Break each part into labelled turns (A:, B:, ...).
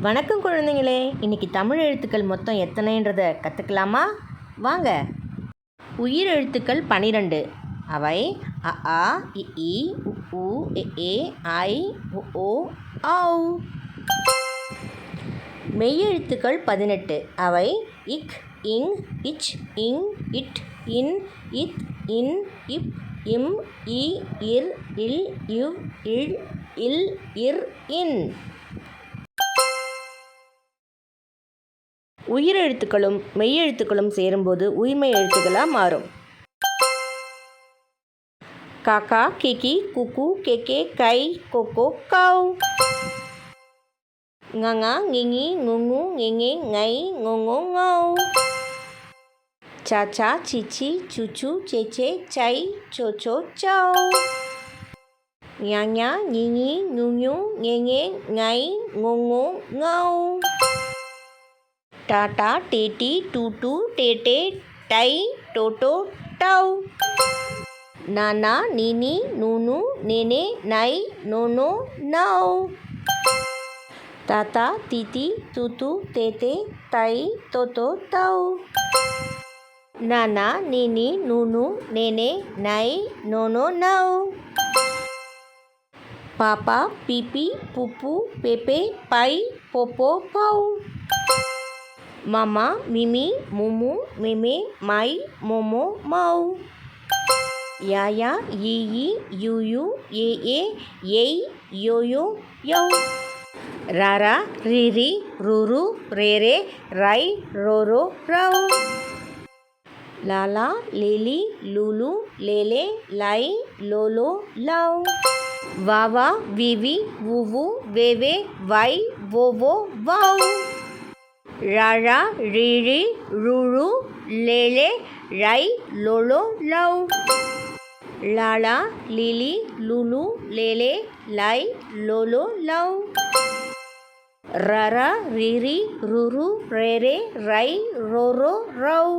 A: வணக்கம் குழந்தைங்களே. இன்னைக்கு தமிழ் எழுத்துக்கள் மொத்தம் எத்தனைன்றதை கற்றுக்கலாமா வாங்க. உயிர் எழுத்துக்கள் பனிரெண்டு. அவை அ ஆ இ உ ஏ ஐ ஓ ஔ மெய்யெழுத்துக்கள் பதினெட்டு. அவை இக் இங் இச் இங் இட் இன் இத் இன் இப் இம் இ இர் இல் இவ் இல் இல் இர் இன். உயிரெழுத்துக்களும் மெய்யெழுத்துக்களும் சேரும்போது உயிர்மெய் எழுத்துக்களாக மாறும். காக்கா கிகி குக்கு கெக்கே கை கொக்கோ கவ் nganga ngingi ngungu ngenge ngai ngongo ngau cha cha chi chi chu chu che che chai cho cho chao nhá nhá nhí nhí nhu nhu nghe nghe ngai ngô ngô ngâu ta ta tê tí tu tu te te tai to to tau. Na na ni ni nu nu ne ne nai no no nau. Ta ta ti ti tu tu te te tai to to tau. నానా నీని నూను నేనే నై నోనో నౌ పాపా పీపీ పుప్పు పేపే పై పోపో పౌ మామా మిమి ముము మెమే మై మోమో మౌ యాయా యీ యూయు ఏ ఏ ఎయ్ యోయో యౌ రారా రిరి రురు రేరే రై రోరో రౌ লালা, লিলি, লুলু, লেলে, লাই, লোলো, লাও। বাবা বিবি বুবু বেবে বাই বোবো বাউ রারা, রিরি, রুরু, লেলে, রাই, লোলো লাউ লালা, লিলি, লুলু, লেলে, লাই, লোলো লাউ রারা, রিরি, রুরু, রেরে, রাই, রোরো রাউ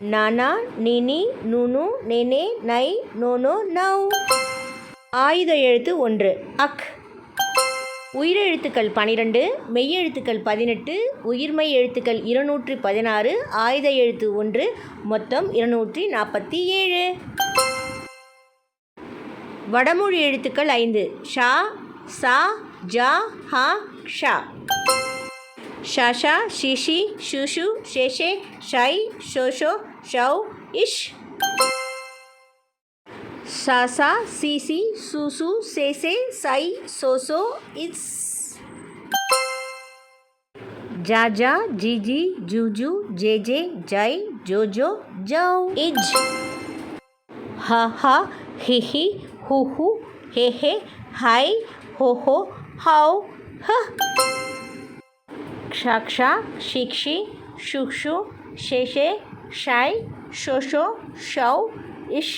A: நானா நினி நுனு நெனே நை நோனோ நௌ ஆயுத எழுத்து ஒன்று அக். உயிரெழுத்துக்கள் பனிரெண்டு மெய்யெழுத்துக்கள் பதினெட்டு உயிர்மெய் எழுத்துக்கள் இருநூற்றி பதினாறு ஆயுத எழுத்து ஒன்று மொத்தம் இருநூற்றி நாற்பத்தி ஏழு. வடமொழி எழுத்துக்கள் ஐந்து ஷா சா ஜா ஹா ஷா शाशा शीशी शुशु शेषे शाई शोशो शव इश सासा सीसी सुसु सेसे साई सोसो इस जाजा जीजी जूजू जेजे जाई जोजो जाओ इज़ हा हा ही ही हु हु हे हे हाय हो हो हाउ हा। শাক শাক শিকশি শুকশু শেষে সাই শোষ সৌ ইস।